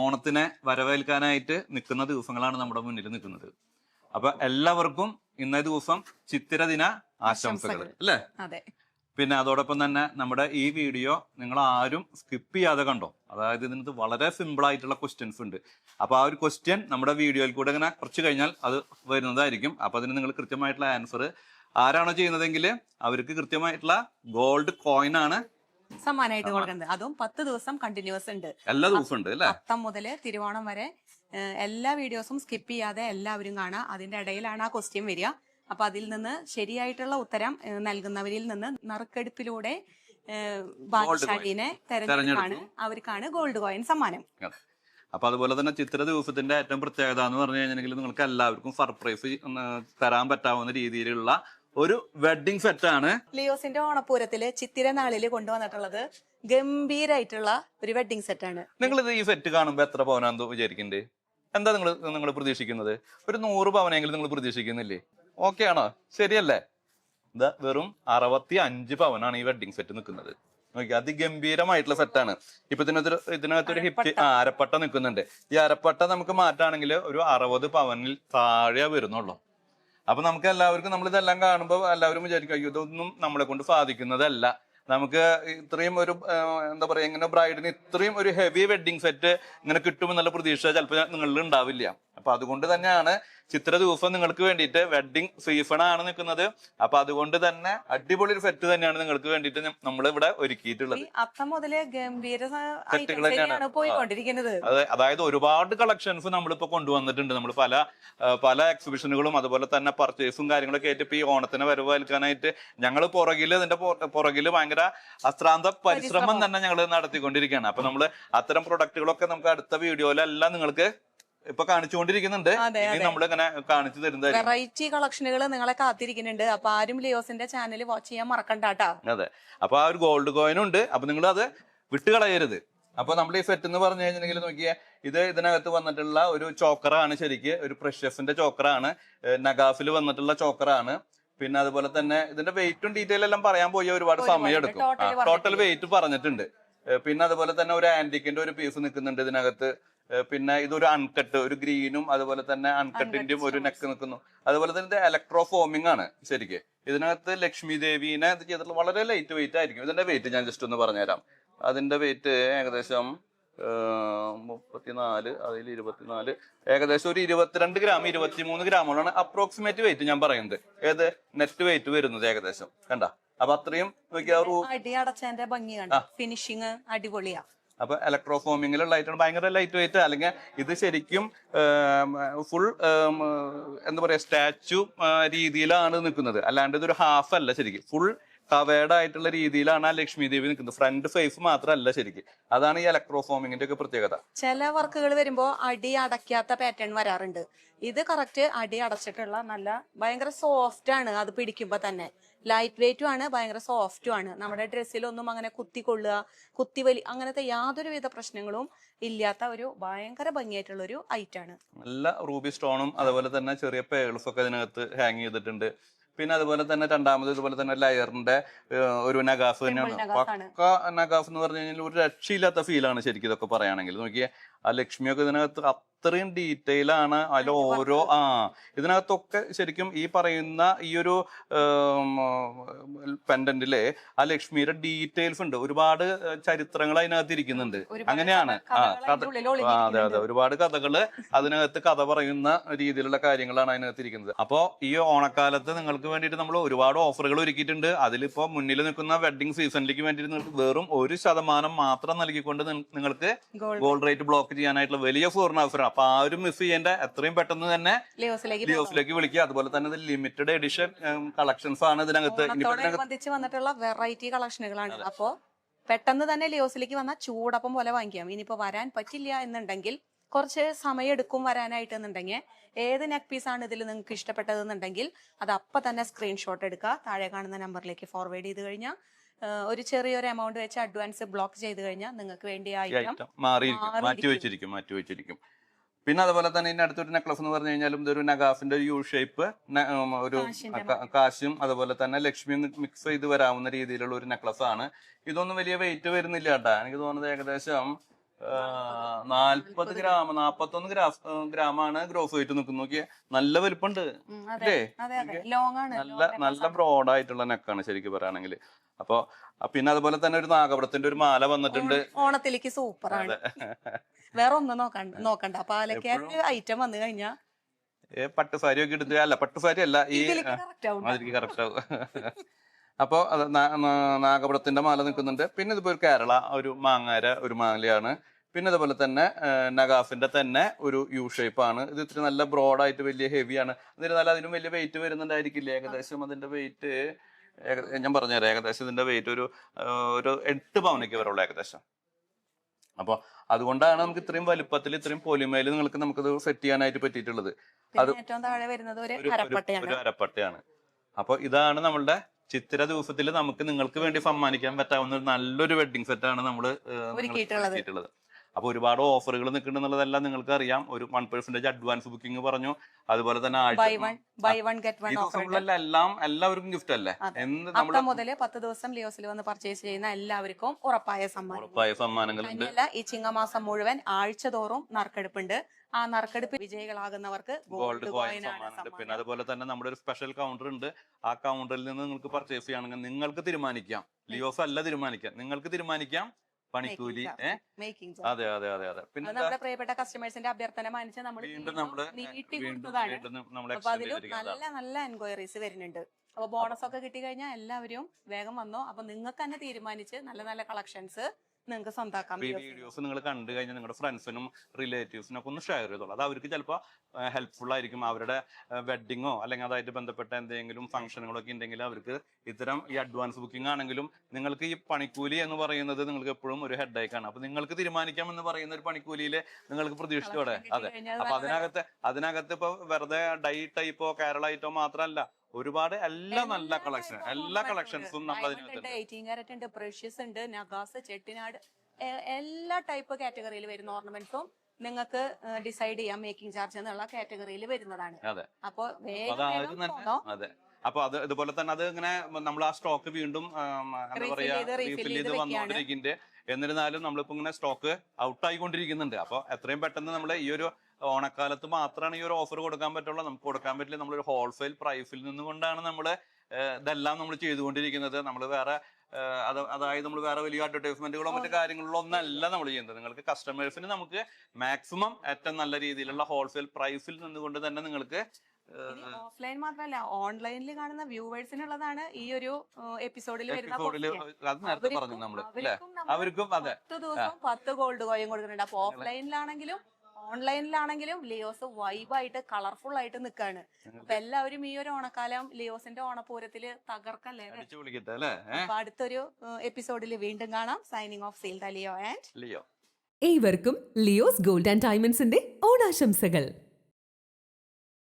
ഓണത്തിനെ വരവേൽക്കാനായിട്ട് നിൽക്കുന്ന ദിവസങ്ങളാണ് നമ്മുടെ മുന്നിൽ നിൽക്കുന്നത്. അപ്പൊ എല്ലാവർക്കും ഇന്നേ ദിവസം ചിത്തിര ദിന ആശംസകൾ. അല്ലേ? പിന്നെ അതോടൊപ്പം തന്നെ നമ്മുടെ ഈ വീഡിയോ നിങ്ങൾ ആരും സ്കിപ്പ് ചെയ്യാതെ കണ്ടോ? അതായത് ഇതിനകത്ത് വളരെ സിമ്പിൾ ആയിട്ടുള്ള ക്വസ്റ്റ്യൻസ് ഉണ്ട്. അപ്പൊ ആ ഒരു ക്വസ്റ്റ്യൻ നമ്മുടെ വീഡിയോയിൽ കൂടെ ഇങ്ങനെ കുറച്ച് കഴിഞ്ഞാൽ അത് വരുന്നതായിരിക്കും. അപ്പൊ അതിന് നിങ്ങൾ കൃത്യമായിട്ടുള്ള ആൻസർ ആരാണോ ചെയ്യുന്നതെങ്കിൽ അവർക്ക് കൃത്യമായിട്ടുള്ള ഗോൾഡ് കോയിൻ ആണ് സമ്മാനമായിട്ട് കൊടുക്കുന്നത്. അതും പത്ത് ദിവസം കണ്ടിന്യൂസ് ഉണ്ട്. എല്ലാ ദിവസവും ഉണ്ട് അല്ലേ? അത്തം മുതൽ തിരുവോണം വരെ എല്ലാ വീഡിയോസും സ്കിപ്പ് ചെയ്യാതെ എല്ലാവരും കാണാം. അതിന്റെ ഇടയിലാണ് ആ ക്വസ്റ്റ്യൻ വരിക. അപ്പൊ അതിൽ നിന്ന് ശരിയായിട്ടുള്ള ഉത്തരം നൽകുന്നവരിൽ നിന്ന് നറുക്കെടുപ്പിലൂടെ ഭാഗ്യശാലിനെ തെരഞ്ഞെടുപ്പാണ് അവർക്കാണ് ഗോൾഡ് കോയിൻ സമ്മാനം. അപ്പൊ അതുപോലെ തന്നെ ചിത്ര ദിവസത്തിന്റെ ഏറ്റവും പ്രത്യേകത എന്ന് പറഞ്ഞു കഴിഞ്ഞിട്ടുണ്ടെങ്കിൽ നിങ്ങൾക്ക് എല്ലാവർക്കും സർപ്രൈസ് തരാൻ പറ്റാവുന്ന രീതിയിലുള്ള ഒരു വെഡിങ് സെറ്റ് ആണ്. ലിയോസിന്റെ ഓണപ്പൂരത്തിൽ ചിത്തിര നാളിൽ കൊണ്ടുവന്നിട്ടുള്ളത് ഗംഭീരായിട്ടുള്ള ഒരു വെഡിങ് സെറ്റ് ആണ്. നിങ്ങൾ ഇത് ഈ സെറ്റ് കാണുമ്പോൾ എത്ര പവനാന്ന് വിചാരിക്കണ്ടേ? എന്താ നിങ്ങൾ നിങ്ങൾ പ്രതീക്ഷിക്കുന്നത്? ഒരു നൂറ് പവനെങ്കിലും നിങ്ങൾ പ്രതീക്ഷിക്കുന്നില്ലേ? ഓക്കെ ആണോ? ശരിയല്ലേ? എന്താ വെറും അറുപത്തി അഞ്ച് പവനാണ് ഈ വെഡിങ് സെറ്റ് നിൽക്കുന്നത് നോക്കി അതിഗംഭീരമായിട്ടുള്ള സെറ്റാണ് ഇപ്പൊ ഇതിനകത്ത് ഇതിനകത്തൊരു ഹിറ്റ് ആ അരപ്പട്ട നിൽക്കുന്നുണ്ട്. ഈ അരപ്പട്ട നമുക്ക് മാറ്റാണെങ്കിൽ ഒരു അറുപത് പവനിൽ താഴെ വരുന്നുള്ളൂ. അപ്പൊ നമുക്ക് എല്ലാവർക്കും നമ്മൾ ഇതെല്ലാം കാണുമ്പോൾ എല്ലാവരും വിചാരിക്കും അയ്യോ ഇതൊന്നും നമ്മളെ കൊണ്ട് സാധിക്കുന്നതല്ല. നമുക്ക് ഇത്രയും ഒരു എന്താ പറയാ ഇങ്ങനെ ബ്രൈഡിന് ഇത്രയും ഒരു ഹെവി വെഡിങ് സെറ്റ് ഇങ്ങനെ കിട്ടുമെന്നുള്ള പ്രതീക്ഷ ചിലപ്പോൾ നിങ്ങളിൽ ഉണ്ടാവില്ല. അപ്പൊ അതുകൊണ്ട് തന്നെയാണ് ചിത്ര ദിവസം നിങ്ങൾക്ക് വേണ്ടിയിട്ട് വെഡിങ് സീസൺ ആണ് നിൽക്കുന്നത്. അപ്പൊ അതുകൊണ്ട് തന്നെ അടിപൊളി ഒരു സെറ്റ് തന്നെയാണ് നിങ്ങൾക്ക് വേണ്ടിയിട്ട് നമ്മൾ ഇവിടെ ഒരുക്കിയിട്ടുള്ളത്. അത്തം മുതലേ ഗംഭീര സെറ്റുകൾ തന്നെയാണ്. പോയിക്കൊണ്ടിരിക്കുന്നത്. അതെ അതായത് ഒരുപാട് കളക്ഷൻസ് നമ്മളിപ്പോ കൊണ്ടുവന്നിട്ടുണ്ട്. നമ്മൾ പല പല എക്സിബിഷനുകളും അതുപോലെ തന്നെ പർച്ചേസും കാര്യങ്ങളൊക്കെ ആയിട്ട് ഇപ്പൊ ഈ ഓണത്തിന് വരവേൽക്കാനായിട്ട് ഞങ്ങൾ പുറകിൽ ഇതിന്റെ പുറകിൽ ഭയങ്കര അശ്രാന്ത പരിശ്രമം തന്നെ ഞങ്ങൾ നടത്തിക്കൊണ്ടിരിക്കുകയാണ്. അപ്പൊ നമ്മൾ അത്തരം പ്രൊഡക്റ്റുകളൊക്കെ നമുക്ക് അടുത്ത വീഡിയോയിലെല്ലാം നിങ്ങൾക്ക് ഇപ്പൊ കാണിച്ചുകൊണ്ടിരിക്കുന്നുണ്ട്. നമ്മളിങ്ങനെ ഇനി നമ്മൾ ഇങ്ങനെ കാണിച്ചു തരുന്നതായിരിക്കും. വെറൈറ്റി കളക്ഷനുകൾ നിങ്ങളെ കാത്തിരിക്കുന്നുണ്ട്. അപ്പൊ ആരും ലിയോസിന്റെ ചാനൽ വാച്ച് ചെയ്യാൻ മറക്കണ്ട കേട്ടാ അതെ. അപ്പൊ ആ ഒരു ഗോൾഡ് കോയിൻ ഉണ്ട്. അപ്പൊ നിങ്ങൾ അത് വിട്ടുകളയരുത്. അപ്പൊ നമ്മൾ ഈ സെറ്റ് എന്ന് പറഞ്ഞു കഴിഞ്ഞിട്ടുണ്ടെങ്കിൽ നോക്കിയേ ഇത് ഇതിനകത്ത് വന്നിട്ടുള്ള ഒരു ചോക്കറാണ് ശരിക്ക്. ഒരു പ്രഷ്യസിന്റെ ചോക്കറാണ് നഗാഫിൽ വന്നിട്ടുള്ള ചോക്കറാണ് പിന്നെ അതുപോലെ തന്നെ ഇതിന്റെ വെയിറ്റും ഡീറ്റെയിൽ എല്ലാം പറയാൻ പോയി ഒരുപാട് സമയം എടുക്കും. ടോട്ടൽ വെയിറ്റ് പറഞ്ഞിട്ടുണ്ട്. പിന്നെ അതുപോലെ തന്നെ ഒരു ആന്റിക്കിന്റെ ഒരു പീസ് നിൽക്കുന്നുണ്ട് ഇതിനകത്ത്. പിന്നെ ഇതൊരു അൺകട്ട് ഒരു ഗ്രീനും അതുപോലെ തന്നെ അൺകട്ടിന്റെയും ഒരു നെക്ക് നിൽക്കുന്നു. അതുപോലെ തന്നെ ഇത് ഇലക്ട്രോ ഫോമിംഗ് ആണ് ശരിക്ക്. ഇതിനകത്ത് ലക്ഷ്മി ദേവീനെ ഇത് ചെയ്തിട്ടുള്ള വളരെ ലൈറ്റ് വെയിറ്റ് ആയിരിക്കും. ഇതിന്റെ വെയിറ്റ് ഞാൻ ജസ്റ്റ് ഒന്ന് പറഞ്ഞുതരാം. അതിന്റെ വെയിറ്റ് ഏകദേശം മുപ്പത്തിനാല് അതിൽ ഇരുപത്തിനാല് ഏകദേശം ഒരു ഇരുപത്തിരണ്ട് ഗ്രാം ഇരുപത്തിമൂന്ന് ഗ്രാമുകളാണ് അപ്രോക്സിമേറ്റ് വെയിറ്റ് ഞാൻ പറയുന്നത്. ഏത്? നെറ്റ് വെയിറ്റ് വരുന്നത് ഏകദേശം. കണ്ട? അപ്പൊ അത്രയും നോക്കിയാ അടി അടച്ചതിന്റെ ഭംഗി കണ്ട. ഫിനിഷിങ് അടിപൊളിയാ. അപ്പൊ ഇലക്ട്രോ ഫോമിങ്ങിലുള്ള ലൈറ്റാണ് ഭയങ്കര ലൈറ്റ് വെയിറ്റ് അല്ലെങ്കിൽ ഇത് ശരിക്കും ഫുൾ എന്താ പറയാ സ്റ്റാച്ചു രീതിയിലാണ് നിൽക്കുന്നത്. അല്ലാണ്ട് ഇതൊരു ഹാഫ് അല്ല ശരിക്കും. ഫുൾ കവേർഡ് ആയിട്ടുള്ള രീതിയിലാണ് ആ ലക്ഷ്മി ദേവി നിൽക്കുന്നത്. ഫ്രണ്ട് ഫേസ് മാത്രമല്ല ശരിക്കും. അതാണ് ഈ ഇലക്ട്രോഫോമിങ്ങിന്റെ ഒക്കെ പ്രത്യേകത. ചില വർക്കുകൾ വരുമ്പോ അടി അടയ്ക്കാത്ത പാറ്റേൺ വരാറുണ്ട്. ഇത് കറക്റ്റ് അടി അടച്ചിട്ടുള്ള നല്ല ഭയങ്കര സോഫ്റ്റ് ആണ് അത് പിടിക്കുമ്പോ തന്നെ. ലൈറ്റ് വെയിറ്റും ആണ് ഭയങ്കര സോഫ്റ്റും ആണ്. നമ്മുടെ ഡ്രസ്സിലൊന്നും അങ്ങനെ കുത്തിക്കൊള്ളുക കുത്തിവലി അങ്ങനത്തെ യാതൊരുവിധ പ്രശ്നങ്ങളും ഇല്ലാത്ത ഒരു ഭയങ്കര ഭംഗിയായിട്ടുള്ള ഒരു ഐറ്റാണ് നല്ല റൂബി സ്റ്റോണും അതുപോലെ തന്നെ ചെറിയ പേൾസ് ഒക്കെ ഇതിനകത്ത് ഹാങ് ചെയ്തിട്ടുണ്ട്. പിന്നെ അതുപോലെ തന്നെ രണ്ടാമത് ഇതുപോലെ തന്നെ ലയറിന്റെ ഒരു നഗാഫ് തന്നെയാണ്. പക്ക നഗാഫ് എന്ന് പറഞ്ഞു കഴിഞ്ഞാൽ ഒരു രക്ഷയില്ലാത്ത ഫീലാണ് ശരിക്കും ഇതൊക്കെ പറയുകയാണെങ്കിൽ നോക്കിയേ ആ ലക്ഷ്മിയൊക്കെ ഇതിനകത്ത് അത്രയും ഡീറ്റെയിൽ ആണ്. അതിൽ ഓരോ ആ ഇതിനകത്തൊക്കെ ശരിക്കും ഈ പറയുന്ന ഈ ഒരു പെൻഡന്റിലെ ആ ലക്ഷ്മിയുടെ ഡീറ്റെയിൽസ് ഉണ്ട്. ഒരുപാട് ചരിത്രങ്ങൾ അതിനകത്ത് ഇരിക്കുന്നുണ്ട്. അങ്ങനെയാണ്. ആ കഥ അതെ അതെ. ഒരുപാട് കഥകൾ അതിനകത്ത് കഥ പറയുന്ന രീതിയിലുള്ള കാര്യങ്ങളാണ് അതിനകത്ത് ഇരിക്കുന്നത്. അപ്പോ ഈ ഓണക്കാലത്ത് നിങ്ങൾക്ക് വേണ്ടിയിട്ട് നമ്മൾ ഒരുപാട് ഓഫറുകൾ ഒരുക്കിയിട്ടുണ്ട്. അതിലിപ്പോ മുന്നിൽ നിൽക്കുന്ന വെഡിങ് സീസണിലേക്ക് വേണ്ടിയിട്ട് നിങ്ങൾക്ക് വെറും ഒരു ശതമാനം മാത്രം നൽകിക്കൊണ്ട് നിങ്ങൾക്ക് ഗോൾഡ് റേറ്റ് ബ്ലോക്ക് ചെയ്യാനായിട്ടുള്ള വലിയ ഫോറിൻ ഓഫർ അപ്പൊ ഒരു മിസ് ചെയ്യേണ്ട എത്രയും പെട്ടെന്ന് തന്നെ ലിയോസിലേക്ക് വിളിക്കുക. അതുപോലെ തന്നെ ഇത് ലിമിറ്റഡ് എഡിഷൻ കളക്ഷൻസ് ആണ് ഇതിനകത്ത്. വന്നിട്ടുള്ള വെറൈറ്റി കളക്ഷനുകളാണ് അപ്പോ പെട്ടെന്ന് തന്നെ ലിയോസിലേക്ക് വന്ന ചൂടപ്പം പോലെ വാങ്ങിക്കാം. ഇനിയിപ്പോ വരാൻ പറ്റില്ല എന്നുണ്ടെങ്കിൽ കുറച്ച് സമയമെടുക്കും വരാനായിട്ട് എന്നുണ്ടെങ്കിൽ ഏത് നെക്ക് പീസ് ആണ് ഇതിൽ നിങ്ങൾക്ക് ഇഷ്ടപ്പെട്ടതെന്നുണ്ടെങ്കിൽ അത് അപ്പൊ തന്നെ സ്ക്രീൻഷോട്ട് എടുക്കുക. താഴെ കാണുന്ന നമ്പറിലേക്ക് ഫോർവേഡ് ചെയ്ത് കഴിഞ്ഞാൽ ഒരു ചെറിയൊരു എമൗണ്ട് വെച്ച് അഡ്വാൻസ് ബ്ലോക്ക് ചെയ്ത് കഴിഞ്ഞാൽ നിങ്ങൾക്ക് വേണ്ടി ഐറ്റം ഐറ്റം മാറിയിരിക്കും. മാറ്റി വെച്ചിരിക്കും മാറ്റി വെച്ചിരിക്കും. പിന്നെ അതുപോലെ തന്നെ ഇതിന്റെ അടുത്തൊരു നെക്ലസ് എന്ന് പറഞ്ഞു കഴിഞ്ഞാലും ഇതൊരു നഗാഫിന്റെ ഒരു യു ഷേപ്പ് ഒരു കാശും അതുപോലെ തന്നെ ലക്ഷ്മിയും മിക്സ് ചെയ്ത് വരാവുന്ന രീതിയിലുള്ള ഒരു നെക്ലസ് ആണ്. ഇതൊന്നും വലിയ വെയിറ്റ് വരുന്നില്ല കേട്ടാ. എനിക്ക് തോന്നുന്നത് ഏകദേശം നാൽപ്പത് ഗ്രാം നാപ്പത്തൊന്ന് ഗ്രാം ഗ്രാമാണ് ഗ്രോസ് വെയിറ്റ് നിൽക്കുന്നു നോക്കിയേ നല്ല വലിപ്പുണ്ട്. അല്ലേ നല്ല നല്ല ബ്രോഡ് ആയിട്ടുള്ള നെക്കാണ് ശരിക്കും പറയുകയാണെങ്കിൽ. അപ്പൊ പിന്നെ അതുപോലെ തന്നെ ഒരു നാഗപുരത്തിന്റെ ഒരു മാല വന്നിട്ടുണ്ട്. ഓണത്തിലേക്ക് സൂപ്പർ ആണ് വേറെ ഒന്നും നോക്കണ്ട നോക്കണ്ട. ഐറ്റം വന്നു കഴിഞ്ഞാ ഏ പട്ടുസാരി ഒക്കെ ഇടുന്ന അല്ല പട്ടുസാരി അല്ല ഈ കറക്റ്റ് ആവും അതിലേക്ക് കറക്റ്റ് ആവും. അപ്പോ അത് നാഗപുരത്തിന്റെ മാല നിൽക്കുന്നുണ്ട്. പിന്നെ ഇതിപ്പോ ഒരു കേരള ഒരു മാങ്ങാര ഒരു മാലയാണ് പിന്നെ അതുപോലെ തന്നെ നഗാഫിന്റെ തന്നെ ഒരു യു ഷേപ്പ് ആണ്. ഇത് ഇത്തിരി നല്ല ബ്രോഡായിട്ട് വലിയ ഹെവിയാണ് എന്നിരുന്നാലും അതിനും വലിയ വെയിറ്റ് വരുന്നുണ്ടായിരിക്കില്ല? ഏകദേശം അതിന്റെ വെയിറ്റ് ഞാൻ പറഞ്ഞുതരാം. ഏകദേശം ഇതിന്റെ വെയിറ്റ് ഒരു ഒരു എട്ട് പവനൊക്കെ വരുള്ളൂ ഏകദേശം. അപ്പൊ അതുകൊണ്ടാണ് നമുക്ക് ഇത്രയും വലുപ്പത്തിൽ ഇത്രയും പൊലിമയിൽ നിങ്ങൾക്ക് നമുക്കത് സെറ്റ് ചെയ്യാനായിട്ട് പറ്റിയിട്ടുള്ളത്. അത് ഏറ്റവും താഴെ വരുന്നത് ഒരു അരപ്പട്ടയാണ്. ഒരു അപ്പൊ ഇതാണ് നമ്മളുടെ ചിത്തിര ദിവസത്തിൽ നമുക്ക് നിങ്ങൾക്ക് വേണ്ടി സമ്മാനിക്കാൻ പറ്റാവുന്ന നല്ലൊരു വെഡിങ് സെറ്റ് ആണ് നമ്മൾ ഒരുക്കിയിട്ടുള്ളത്. അപ്പൊ ഒരുപാട് ഓഫറുകൾ നിൽക്കുന്നുള്ളതെല്ലാം നിങ്ങൾക്ക് അറിയാം ഒരു വൺ പെർസെന്റേജ് അഡ്വാൻസ് ബുക്കിംഗ് പറഞ്ഞു. അതുപോലെ തന്നെ ആഴ്ച എല്ലാം എല്ലാവർക്കും ഗിഫ്റ്റ് അല്ലേ? മുതൽ നമ്മൾ മുതൽ പത്ത് ദിവസം ലിയോസിൽ വന്ന് പർച്ചേസ് ചെയ്യുന്ന എല്ലാവർക്കും ഉറപ്പായ സമ്മാനം. ഉറപ്പായ സമ്മാനങ്ങൾ ഈ ചിങ്ങമാസം മുഴുവൻ ആഴ്ച തോറും നറുക്കെടുപ്പുണ്ട്. ആ നറുക്കെടുപ്പ് വിജയികളാകുന്നവർക്ക് ഗോൾഡ് കോയിൻ പിന്നെ അതുപോലെ തന്നെ നമ്മുടെ ഒരു സ്പെഷ്യൽ കൗണ്ടർ ഉണ്ട്. ആ കൗണ്ടറിൽ നിന്ന് നിങ്ങൾക്ക് പർച്ചേസ് ചെയ്യണമെങ്കിൽ നിങ്ങൾക്ക് തീരുമാനിക്കാം. ലിയോസ് അല്ല തീരുമാനിക്കാം. നിങ്ങൾക്ക് തീരുമാനിക്കാം. പണിക്കൂലി മേക്കിംഗ് അതെ അതെ അതെ അതെ. പിന്നെ നമ്മുടെ പ്രിയപ്പെട്ട കസ്റ്റമേഴ്സിന്റെ അഭ്യർത്ഥന മാനിച്ച് നമ്മൾ വീണ്ടും നമ്മൾ നീട്ടി കൊടുത്തതാണ്. അപ്പൊ അതിലും നല്ല നല്ല എൻക്വയറീസ് വരുന്നുണ്ട്. അപ്പൊ ബോണസ് ഒക്കെ കിട്ടി കഴിഞ്ഞാൽ എല്ലാവരും വേഗം വന്നോ. അപ്പൊ നിങ്ങൾക്ക് തന്നെ തീരുമാനിച്ച് നല്ല നല്ല കളക്ഷൻസ് നിങ്ങൾക്ക് സ്വന്തമാക്കാം ഈ വീഡിയോസ് നിങ്ങൾ കണ്ടു കഴിഞ്ഞാൽ നിങ്ങളുടെ ഫ്രണ്ട്സിനും റിലേറ്റീവ്സിനും ഒക്കെ ഒന്ന് ഷെയർ ചെയ്തോളൂ. അത് അവർക്ക് ചിലപ്പോൾ ഹെൽപ്ഫുൾ ആയിരിക്കും. അവരുടെ വെഡിങ്ങോ അല്ലെങ്കിൽ അതായിട്ട് ബന്ധപ്പെട്ട എന്തെങ്കിലും ഫംഗ്ഷനുകളൊക്കെ ഉണ്ടെങ്കിൽ അവർക്ക് ഇത്തരം ഈ അഡ്വാൻസ് ബുക്കിംഗ് ആണെങ്കിലും നിങ്ങൾക്ക് ഈ പണിക്കൂലി എന്ന് പറയുന്നത് നിങ്ങൾക്ക് എപ്പോഴും ഒരു ഹെഡ് ആണ്. അപ്പൊ നിങ്ങൾക്ക് തീരുമാനിക്കാം എന്ന് പറയുന്ന ഒരു പണിക്കൂലിയിൽ നിങ്ങൾക്ക് പ്രതീക്ഷിച്ചോടെ? അതെ. അപ്പൊ അതിനകത്ത് അതിനകത്ത് ഇപ്പൊ വെറുതെ ഡൈ ടൈപ്പോ കേരള ഐറ്റോ മാത്രമല്ല ഒരുപാട് എല്ലാ നല്ല കളക്ഷൻ എല്ലാ കളക്ഷൻസും. നമ്മൾ എയ്റ്റീൻ കാരറ്റ് ഉണ്ട് പ്രഷ്യസ് ഉണ്ട് നഗാസ് ചെട്ടിനാട് എല്ലാ ടൈപ്പ് കാറ്റഗറിയിൽ വരുന്ന ഓർണമെന്റ്സും നിങ്ങൾക്ക് ഡിസൈഡ് ചെയ്യാം മേക്കിംഗ് ചാർജ് എന്നുള്ള കാറ്റഗറിയിൽ വരുന്നതാണ് അതെ. അപ്പൊ അപ്പൊ വേഗം അത് അപ്പൊ അത് ഇതുപോലെ തന്നെ അത് ഇങ്ങനെ നമ്മൾ ആ സ്റ്റോക്ക് വീണ്ടും എന്താ പറയാ റീഫിൽ ചെയ്ത് ചെയ്ത് വെക്കുകയാണ്. വന്നുകൊണ്ടിരിക്കുന്നുണ്ട് എന്നിരുന്നാലും നമ്മളിപ്പോ ഇങ്ങനെ സ്റ്റോക്ക് ഔട്ട് ആയിക്കൊണ്ടിരിക്കുന്നുണ്ട് അപ്പൊ എത്രയും പെട്ടെന്ന് നമ്മൾ ഈ ഒരു ഓണക്കാലത്ത് മാത്രമാണ് ഈ ഒരു ഓഫർ കൊടുക്കാൻ പറ്റുള്ളൂ. നമുക്ക് കൊടുക്കാൻ പറ്റില്ല. നമ്മളൊരു ഹോൾസെയിൽ പ്രൈസിൽ നിന്നുകൊണ്ടാണ് നമ്മൾ ഇതെല്ലാം നമ്മൾ ചെയ്തുകൊണ്ടിരിക്കുന്നത്. നമ്മൾ വേറെ അത് അതായത് നമ്മൾ വേറെ വലിയ അഡ്വർടൈസ്മെന്റുകളോ മറ്റു കാര്യങ്ങളിലോ ഒന്നല്ല നമ്മൾ ചെയ്യുന്നത്. നിങ്ങൾക്ക് കസ്റ്റമേഴ്സിന് നമുക്ക് മാക്സിമം ഏറ്റവും നല്ല രീതിയിലുള്ള ഹോൾസെയിൽ പ്രൈസിൽ നിന്നുകൊണ്ട് തന്നെ നിങ്ങൾക്ക് ഓഫ്ലൈൻ മാത്രമല്ല ഓൺലൈനിൽ കാണുന്ന വ്യൂവേഴ്സിനുള്ളതാണ് ഈ ഒരു എപ്പിസോഡിൽ വരുന്ന എപ്പിസോഡിൽ അത് നേരത്തെ അവർക്കും- പറഞ്ഞു നമ്മൾ അല്ലെ? അവർക്കും നമ്മൾ അവർക്കും അതെ. പത്ത് ദിവസം പത്ത് ഗോൾഡ് കോയിൻ കൊടുക്കുന്നുണ്ട്. അപ്പൊ ഓഫ്ലൈനിലാണെങ്കിലും ഓൺലൈനിലാണെങ്കിലും ലിയോസ് വൈബായിട്ട് കളർഫുൾ ആയിട്ട് നിൽക്കാണ് അപ്പൊ എല്ലാവരും ഈ ഒരു ഓണക്കാലം ലിയോസിന്റെ ഓണപൂരത്തിൽ തകർക്കല്ലേ അല്ലേ? വിളിക്കട്ടെ അല്ലേ? അപ്പൊ അടുത്തൊരു എപ്പിസോഡിൽ വീണ്ടും കാണാം. Signing off seal Leo and Leo ഏവർക്കും ലിയോസ് ഗോൾഡ് ആൻഡ് ഡയമണ്ട്സിന്റെ ഓണാശംസകൾ.